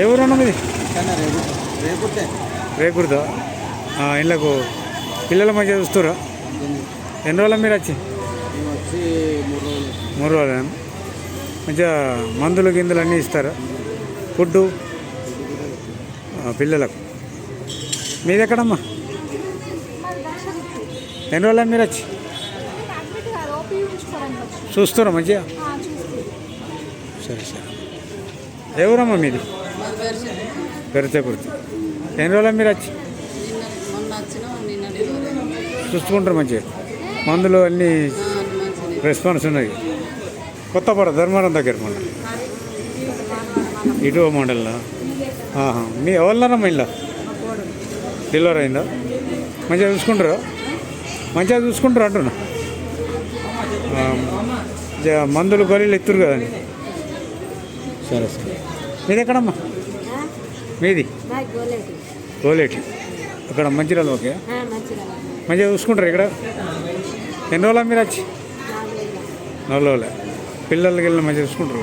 ఏ ఊరు అన్న మీది? రేకుర్దా ఇళ్ళకు పిల్లల మధ్య చూస్తురా ఎన్ని రోజులు మీరు వచ్చి? మూడు రోజులు. మూడు రోజులు? మంచిగా మందులు గిందులు అన్నీ ఇస్తారా? ఫుడ్డు? పిల్లలకు. మీది ఎక్కడమ్మా? ఎన్ని రోజులు మీరు వచ్చి? చూస్తారా మంచిగా? చూస్తే సరే సరే. ఎవరమ్మా మీది? పెరితే కుర్తి ఎన్ని రోజులు మీరు వచ్చి? చూసుకుంటారు మంచిగా. మందులు అన్నీ రెస్పాన్స్ ఉన్నాయి. కొత్తపడ ధర్మవరం దగ్గర మన ఇటువ మండల్లో. మీ ఎవరున్నారమ్మా ఇలా డెలివరీ అయిందా? మంచిగా చూసుకుంటారా? మంచిగా చూసుకుంటారు అంటున్నా. మందులు గొర్రెలు ఎత్తురు కదండి. సరే సరే. మీది ఎక్కడమ్మా? మీది? గోలేటి. అక్కడ మంచిర్యాల ఓకే? మంచిగా చూసుకుంటారు ఇక్కడ? ఎన్ని రోజులు మీరు వచ్చి? నాలుగు రోజులే. పిల్లలకి వెళ్ళిన మంచిగా చూసుకుంటారు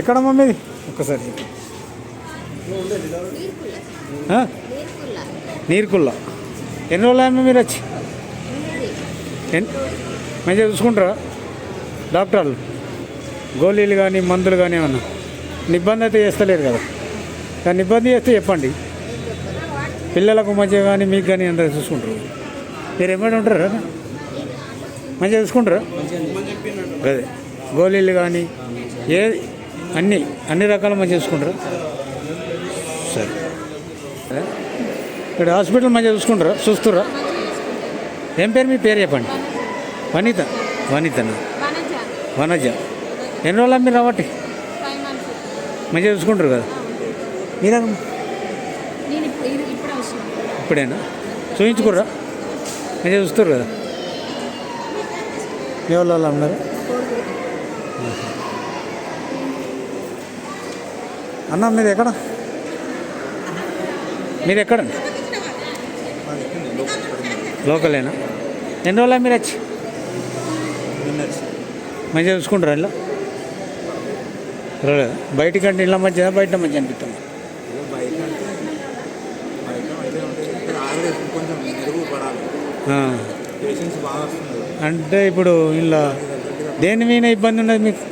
ఎక్కడమ్మా మీది? ఒక్కసారి? నీరుకుల్ల. ఎన్ని రోజులు అమ్మా మీరు వచ్చి? మంచిగా చూసుకుంటారా? డాక్టర్లు? గోళీలు కానీ మందులు కానీ ఏమన్నా? ఇబ్బంది అయితే చేస్తలేరు కదా. కానీ ఇబ్బంది చేస్తే చెప్పండి. పిల్లలకు మంచిగా కానీ మీకు కానీ అందరూ చూసుకుంటారు. మీరు ఏమైనా ఉంటారా? మంచిగా చూసుకుంటారా? అదే. గోళీలు కానీ ఏ అన్ని అన్ని రకాల మంచిగా చూసుకుంటారా? సరే. ఇక్కడ హాస్పిటల్ మంచిగా చూసుకుంటారా? చూస్తురా ఏం పేరు మీ పేరు చెప్పండి. వనిత. వనితనా? వనజ. ఎన్ని రోజులు మీరు రావట్టి మంచిగా చూసుకుంటారు కదా. మీరే నేను వచ్చిన ఇప్పుడేనా చూపించుకుర్రా మంచిగా చూస్తారు కదా మీ వాళ్ళు అలా ఉన్నారు? అన్న మీది ఎక్కడ? మీది ఎక్కడండి లోకలేనా? ఎన్ని రోజులు మీరు వచ్చి? మంచిగా చూసుకుంటారా ఇలా బయటికంటే ఇళ్ళ మధ్య బయట మంచిగా అనిపిస్తాం బయట అంటే బయట అయితే ఉంటుంది ఇక్కడ ఆవరేజ్ కొంచెం మెరుగుపడాలి. బాగా అంటే ఇప్పుడు ఇలా దేని మీద ఇబ్బంది ఉన్నది మీకు?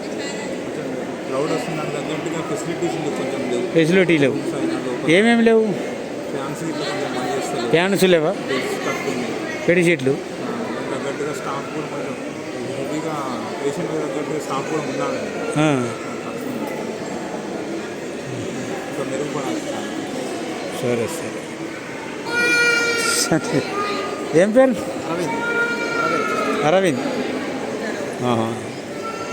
క్రౌడ్ వస్తుంది దాని తగ్గట్టుగా ఫెసిలిటీస్ కొంచెం లేవు. ఫెసిలిటీ లేవు. ఏమేమి లేవు? ఫ్యాన్స్ ఇట్లా కొంచెం పని చేస్తారు ఫ్యాన్స్ లేవా? బెడ్స్ తక్కువ ఉన్నాయి పెడి సీట్లు దానికి తగ్గట్టుగా స్టాఫ్ కూడా కొంచెం హెవీగా పేషెంట్ తగ్గట్టుగా స్టాఫ్ కూడా ఉండాలి. మెరుగుపడాలి. సరే సరే. ఏం పేరు? అరవింద్.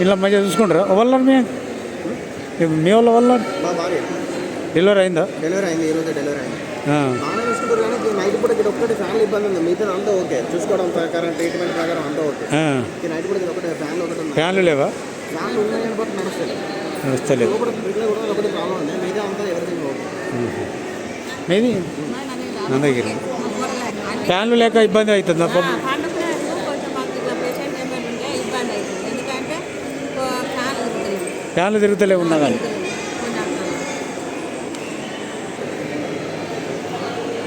ఇలా మంచిగా చూసుకుంటారా? వాళ్ళ మీ మీ వాళ్ళ వల్ల డెలివరీ అయిందా? డెలివరీ అయింది డెలివరీ అయింది. ఆ. బాగానే చూసుకుంటారు కానీ నైట్ పూట ఇక్కడ ఒక్కటి ఫ్యాన్ ఇబ్బంది ఉంది. మిగతా అంతా ఓకే. చూసుకోవడం ప్రకారం ట్రీట్మెంట్ ప్రకారం అంతా ఓకే. నైట్ పూట ఇక్కడ ఒకటి ఫ్యాన్ ఒకటి ఉంది. ఫ్యాన్లు లేవా? ఉన్నాయని బట్టి నడుస్తలేదు. ఒకటి ప్రాబ్లం ఉంది. మిగతా అంతా ఎవరిథింగ్ ఓకే. మీది? నందగిరి. ఫ్యాన్లు లేక ఇబ్బంది అవుతుందా. ఫ్యాన్లు తిరుగుతలే ఉన్నా కానీ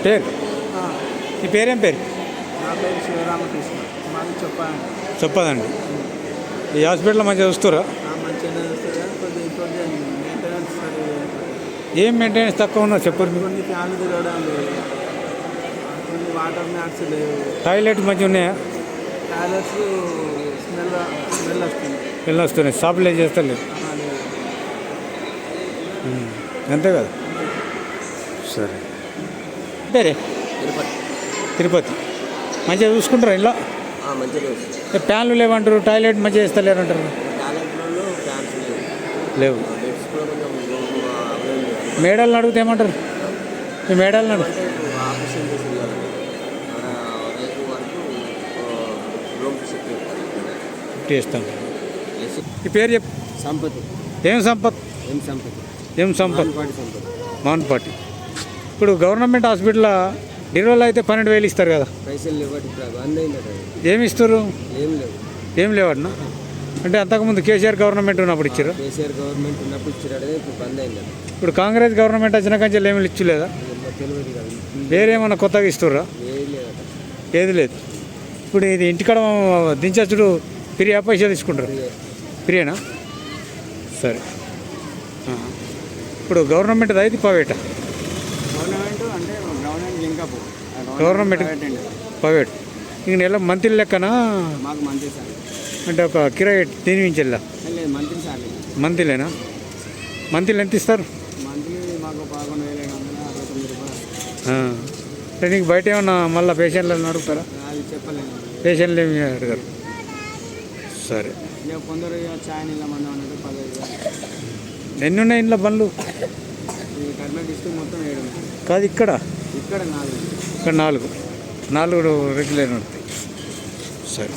పేరు? ఈ పేరేం పేరు? చెప్పదండి. ఈ హాస్పిటల్ మంచిగా చూస్తారా? ఏం మెయింటెనెన్స్ తక్కువ ఉన్నా చెప్పరు కొన్ని కొన్ని వాటర్ మ్యాట్స్ లేవు. టాయిలెట్ మంచిగా ఉన్నాయా? టాయిలెట్స్ స్మెల్ స్మెల్ వస్తుంది. వెళ్ళి వస్తున్నాయి. సప్లై చేస్తలేదు. అంతే కదా? సరే. పేరే? తిరుపతి. మంచిగా చూసుకుంటారా ఇలా మంచిగా ఫ్యాన్లు లేవంటారు టాయిలెట్ మంచిగా చేస్తలేరు అంటారు లేవు. మేడాలను అడిగితే ఏమంటారు? మేడాలను అడుగు. చేస్తాం ఈ పేరు చెప్పు. సంపత్తి ఏం సంపత్? ఏం సంపత్తి ఏం సంపత్? మాన్పాటి ఇప్పుడు గవర్నమెంట్ హాస్పిటల్లో డెలివరీలో అయితే పన్నెండు వేలు ఇస్తారు కదా. ఏమి ఇస్తారు ఏం లేవు. ఏం లేవన్నా అంటే అంతకుముందు కేసీఆర్ గవర్నమెంట్ ఉన్నప్పుడు ఇచ్చారు కేసీఆర్ గవర్నమెంట్ ఉన్నప్పుడు ఇచ్చాడు ఇప్పుడు బంద్ అయింది ఇప్పుడు కాంగ్రెస్ గవర్నమెంట్ వచ్చిన కంచెలు ఏమి ఇచ్చలేదా? వేరేమన్నా కొత్తగా ఇస్తుర్రా? ఏది లేదు. ఇప్పుడు ఇది ఇంటికాడ దించచ్చుడు ఫిర్యా పైసా తీసుకుంటారు. ఫ్రీయేనా? సరే. ఇప్పుడు గవర్నమెంట్ అయితే ప్రైవేట్? గవర్నమెంట్ గవర్నమెంట్ ఇంకా గవర్నమెంట్ ప్రైవేట్ ఇంక నెల మంత్లీ లెక్కన? అంటే ఒక కిరాయి దీని నుంచి మంత్లీ మంత్లీనా మంత్లీ ఎంత ఇస్తారు? నీకు బయట ఏమన్నా మళ్ళీ పేషెంట్లను అడుగుతారా? పేషెంట్లు ఏమి అడగరు. సరే. ఇక కొందరు ఇక ఛాయ్ నీళ్ళ మంది అన్నట్టు పదహైదు వేలు. ఎన్ని ఉన్నాయి ఇంట్లో బండ్లు కర్నూలు మొత్తం ఏడు. కాదు ఇక్కడ? ఇక్కడ నాలుగు. ఇక్కడ నాలుగు. నాలుగు రెగ్యులర్ ఉంటాయి. సరే.